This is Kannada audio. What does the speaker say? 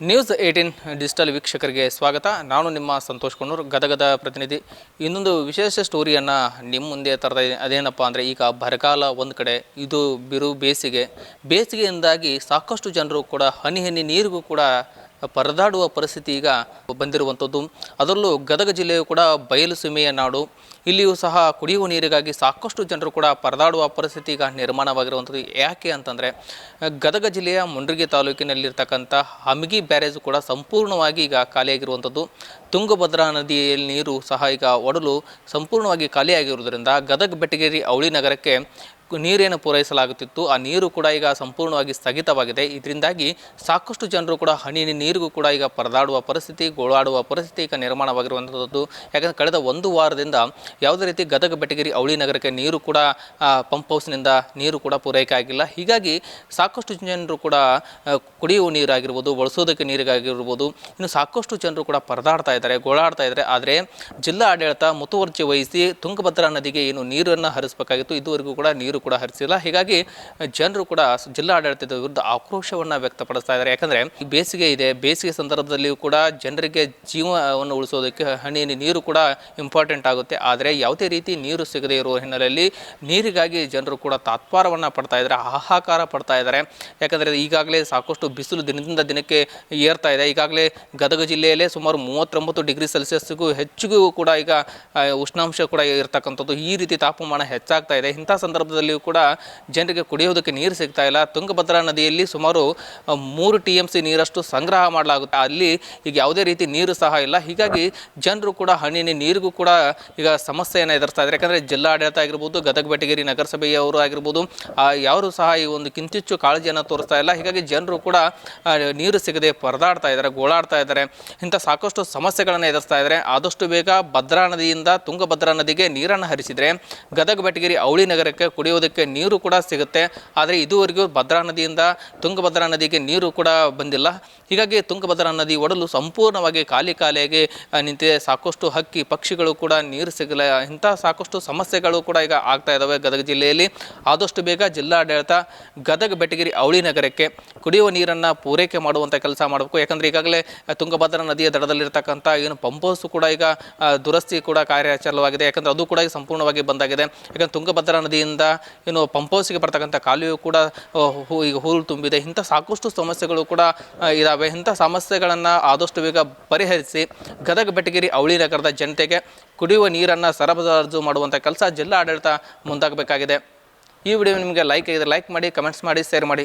ನ್ಯೂಸ್ ಏಯ್ಟೀನ್ ಡಿಜಿಟಲ್ ವೀಕ್ಷಕರಿಗೆ ಸ್ವಾಗತ. ನಾನು ನಿಮ್ಮ ಸಂತೋಷ್ ಕೊಣ್ಣೂರು ಗದಗದ ಪ್ರತಿನಿಧಿ. ಇನ್ನೊಂದು ವಿಶೇಷ ಸ್ಟೋರಿಯನ್ನು ನಿಮ್ಮ ಮುಂದೆ ತರ್ತಾ ಇದ್ದೀನಿ ಅದೇನಪ್ಪ ಅಂದರೆ ಈಗ ಬರಗಾಲ ಒಂದು ಕಡೆ, ಇದು ಬಿರು ಬೇಸಿಗೆ. ಬೇಸಿಗೆಯಿಂದಾಗಿ ಸಾಕಷ್ಟು ಜನರು ಕೂಡ ಹನಿ ಹನಿ ನೀರಿಗೂ ಕೂಡ ಪರದಾಡುವ ಪರಿಸ್ಥಿತಿ ಈಗ ಬಂದಿರುವಂಥದ್ದು. ಅದರಲ್ಲೂ ಗದಗ ಜಿಲ್ಲೆಯು ಕೂಡ ಬಯಲು ಸೀಮೆಯ ನಾಡು. ಇಲ್ಲಿಯೂ ಸಹ ಕುಡಿಯುವ ನೀರಿಗಾಗಿ ಸಾಕಷ್ಟು ಜನರು ಕೂಡ ಪರದಾಡುವ ಪರಿಸ್ಥಿತಿ ಈಗ ನಿರ್ಮಾಣವಾಗಿರುವಂಥದ್ದು. ಯಾಕೆ ಅಂತಂದರೆ, ಗದಗ ಜಿಲ್ಲೆಯ ಮುಂಡ್ರಿಗಿ ತಾಲೂಕಿನಲ್ಲಿರ್ತಕ್ಕಂಥ ಹಮಿಗಿ ಬ್ಯಾರೇಜ್ ಕೂಡ ಸಂಪೂರ್ಣವಾಗಿ ಈಗ ಖಾಲಿಯಾಗಿರುವಂಥದ್ದು. ತುಂಗಭದ್ರಾ ನದಿಯಲ್ಲಿ ನೀರು ಸಹ ಈಗ ಒಡಲು ಸಂಪೂರ್ಣವಾಗಿ ಖಾಲಿಯಾಗಿರುವುದರಿಂದ ಗದಗ ಬೆಟಗೇರಿ ಅವಳಿ ನಗರಕ್ಕೆ ನೀರೇನು ಪೂರೈಸಲಾಗುತ್ತಿತ್ತು, ಆ ನೀರು ಕೂಡ ಈಗ ಸಂಪೂರ್ಣವಾಗಿ ಸ್ಥಗಿತವಾಗಿದೆ. ಇದರಿಂದಾಗಿ ಸಾಕಷ್ಟು ಜನರು ಕೂಡ ಹನಿ ನೀರಿಗೂ ಕೂಡ ಈಗ ಪರದಾಡುವ ಪರಿಸ್ಥಿತಿ, ಗೋಳಾಡುವ ಪರಿಸ್ಥಿತಿ ಈಗ ನಿರ್ಮಾಣವಾಗಿರುವಂಥದ್ದು ಯಾಕಂದರೆ ಕಳೆದ ಒಂದು ವಾರದಿಂದ ಯಾವುದೇ ರೀತಿ ಗದಗ, ಬೆಟಗಿರಿ, ಅವಳಿ ನಗರಕ್ಕೆ ನೀರು ಕೂಡ ಪಂಪ್ ಹೌಸ್ನಿಂದ ನೀರು ಕೂಡ ಪೂರೈಕೆ ಆಗಿಲ್ಲ. ಹೀಗಾಗಿ ಸಾಕಷ್ಟು ಜನರು ಕೂಡ ಕುಡಿಯುವ ನೀರಾಗಿರ್ಬೋದು, ಬಳಸೋದಕ್ಕೆ ನೀರಿಗಾಗಿರ್ಬೋದು, ಇನ್ನು ಸಾಕಷ್ಟು ಜನರು ಕೂಡ ಪರದಾಡ್ತಾ ಇದ್ದಾರೆ, ಗೋಳಾಡ್ತಾ ಇದ್ದಾರೆ. ಆದರೆ ಜಿಲ್ಲಾ ಆಡಳಿತ ಮುತುವರ್ಜಿ ವಹಿಸಿ ತುಂಗಭದ್ರಾ ನದಿಗೆ ಏನು ನೀರನ್ನು ಹರಿಸಬೇಕಾಗಿತ್ತು, ಇದುವರೆಗೂ ಕೂಡ ನೀರು ಕೂಡ ಹರಿಸಿಲ್ಲ. ಹೀಗಾಗಿ ಜನರು ಕೂಡ ಜಿಲ್ಲಾ ಆಡಳಿತದ ವಿರುದ್ಧ ಆಕ್ರೋಶವನ್ನು ವ್ಯಕ್ತಪಡಿಸ್ತಾ ಇದ್ದಾರೆ. ಯಾಕಂದರೆ ಬೇಸಿಗೆ ಇದೆ. ಬೇಸಿಗೆ ಸಂದರ್ಭದಲ್ಲಿಯೂ ಕೂಡ ಜನರಿಗೆ ಜೀವವನ್ನು ಉಳಿಸೋದಕ್ಕೆ ಹನಿ ನೀರು ಕೂಡ ಇಂಪಾರ್ಟೆಂಟ್ ಆಗುತ್ತೆ. ಆದರೆ ಯಾವುದೇ ರೀತಿ ನೀರು ಸಿಗದೇ ಇರುವ ಹಿನ್ನೆಲೆಯಲ್ಲಿ ನೀರಿಗಾಗಿ ಜನರು ಕೂಡ ತಾತ್ಪಾರವನ್ನು ಪಡ್ತಾ ಇದ್ದಾರೆ. ಹಾಹಾಕಾರ ಪಡ್ತಾ ಇದ್ದಾರೆ. ಯಾಕಂದರೆ ಈಗಾಗಲೇ ಸಾಕಷ್ಟು ಬಿಸಿಲು ದಿನದಿಂದ ದಿನಕ್ಕೆ ಏರ್ತಾ ಇದೆ. ಈಗಾಗಲೇ ಗದಗ ಜಿಲ್ಲೆಯಲ್ಲೇ ಸುಮಾರು ಮೂವತ್ತೊಂಬತ್ತು ಡಿಗ್ರಿ ಸೆಲ್ಸಿಯಸ್ಗೂ ಹೆಚ್ಚಿಗೂ ಕೂಡ ಈಗ ಉಷ್ಣಾಂಶ ಕೂಡ ಇರತಕ್ಕಂಥದ್ದು. ಈ ರೀತಿ ತಾಪಮಾನ ಹೆಚ್ಚಾಗ್ತಾ ಇದೆ. ಇಂಥ ಸಂದರ್ಭದಲ್ಲಿಯೂ ಕೂಡ ಜನರಿಗೆ ಕುಡಿಯೋದಕ್ಕೆ ನೀರು ಸಿಗ್ತಾ ಇಲ್ಲ. ತುಂಗಭದ್ರಾ ನದಿಯಲ್ಲಿ ಸುಮಾರು ಮೂರು ಟಿ ಎಂ ಸಿ ನೀರಷ್ಟು ಸಂಗ್ರಹ ಮಾಡಲಾಗುತ್ತೆ. ಅಲ್ಲಿ ಈಗ ಯಾವುದೇ ರೀತಿ ನೀರು ಸಹ ಇಲ್ಲ. ಹೀಗಾಗಿ ಜನರು ಕೂಡ ಹನಿ ನೀರಿಗೂ ಕೂಡ ಈಗ ಸಮಸ್ಯೆಯನ್ನು ಎದುರಿಸ್ತಾ ಇದ್ದಾರೆ. ಯಾಕಂದರೆ ಜಿಲ್ಲಾಡಳಿತ ಆಗಿರ್ಬೋದು ಗದಗ ಬೆಟಗೇರಿ ನಗರಸಭೆಯವರು ಆಗಿರ್ಬೋದು ಯಾರು ಸಹ ಈ ಒಂದು ಕಿಂಚಿಚ್ಚು ಕಾಳಜಿಯನ್ನು ತೋರಿಸ್ತಾ ಇಲ್ಲ. ಹೀಗಾಗಿ ಜನರು ಕೂಡ ನೀರು ಸಿಗದೆ ಪರದಾಡ್ತಾ ಇದ್ದಾರೆ, ಗೋಳಾಡ್ತಾ ಇದ್ದಾರೆ. ಇಂಥ ಸಾಕಷ್ಟು ಸಮಸ್ಯೆಗಳನ್ನು ಎದುರಿಸ್ತಾ ಇದ್ದಾರೆ. ಆದಷ್ಟು ಬೇಗ ಭದ್ರಾ ನದಿಯಿಂದ ತುಂಗಭದ್ರಾ ನದಿಗೆ ನೀರನ್ನು ಹರಿಸಿದರೆ ಗದಗ ಬೆಟಗೇರಿ ಅವಳಿ ನಗರಕ್ಕೆ ಕುಡಿಯೋದಕ್ಕೆ ನೀರು ಕೂಡ ಸಿಗುತ್ತೆ. ಆದರೆ ಇದುವರೆಗೂ ಭದ್ರಾ ನದಿಯಿಂದ ತುಂಗಭದ್ರಾ ನದಿಗೆ ನೀರು ಕೂಡ ಬಂದಿಲ್ಲ. ಹೀಗಾಗಿ ತುಂಗಭದ್ರಾ ನದಿ ಒಡಲು ಸಂಪೂರ್ಣವಾಗಿ ಖಾಲಿ ಖಾಲಿಯಾಗಿ ನಿಂತಿದೆ. ಸಾಕಷ್ಟು ಹಕ್ಕಿ, ಪಕ್ಷಿಗಳು ಕೂಡ ನೀರು ಸಿಗಲ್ಲ. ಇಂಥ ಸಾಕಷ್ಟು ಸಮಸ್ಯೆಗಳು ಕೂಡ ಈಗ ಆಗ್ತಾ ಇದ್ದಾವೆ ಗದಗ ಜಿಲ್ಲೆಯಲ್ಲಿ. ಆದಷ್ಟು ಬೇಗ ಜಿಲ್ಲಾಡಳಿತ ಗದಗ ಬೆಟಗಿರಿ ಅವಳಿ ನಗರಕ್ಕೆ ಕುಡಿಯುವ ನೀರನ್ನು ಪೂರೈಕೆ ಮಾಡುವಂಥ ಕೆಲಸ ಮಾಡಬೇಕು. ಯಾಕಂದರೆ ಈಗಾಗಲೇ ತುಂಗಭದ್ರಾ ನದಿಯ ದಡದಲ್ಲಿರ್ತಕ್ಕಂಥ ಏನು ಪಂಪ್ ಹೌಸ್ ಕೂಡ ಈಗ ದುರಸ್ತಿ ಕೂಡ ಕಾರ್ಯಾಚರಣವಾಗಿದೆ ಯಾಕಂದರೆ ಅದು ಕೂಡ ಸಂಪೂರ್ಣವಾಗಿ ಬಂದಾಗಿದೆ ಯಾಕಂದರೆ ತುಂಗಭದ್ರಾ ನದಿಯಿಂದ ಏನು ಪಂಪೌಸ್ಗೆ ಬರ್ತಕ್ಕಂಥ ಕಾಲುವೆ ಕೂಡ ಈಗ ಹೂಲು ತುಂಬಿದೆ. ಇಂಥ ಸಾಕಷ್ಟು ಸಮಸ್ಯೆಗಳು ಕೂಡ ಇದ್ದಾವೆ ಇಂಥ ಸಮಸ್ಯೆಗಳನ್ನು ಆದಷ್ಟು ಬೇಗ ಪರಿಹರಿಸಿ ಗದಗ, ಬೆಟಗಿರಿ, ಅವಳಿ ನಗರದ ಜನತೆಗೆ ಕುಡಿಯುವ ನೀರನ್ನು ಸರಬರಾಜು ಮಾಡುವಂಥ ಕೆಲಸ ಜಿಲ್ಲಾ ಆಡಳಿತ ಮುಂದಾಗಬೇಕಾಗಿದೆ. ಈ ವಿಡಿಯೋ ನಿಮಗೆ ಲೈಕ್ ಆಗಿದೆ ಲೈಕ್ ಮಾಡಿ, ಕಮೆಂಟ್ಸ್ ಮಾಡಿ, ಶೇರ್ ಮಾಡಿ.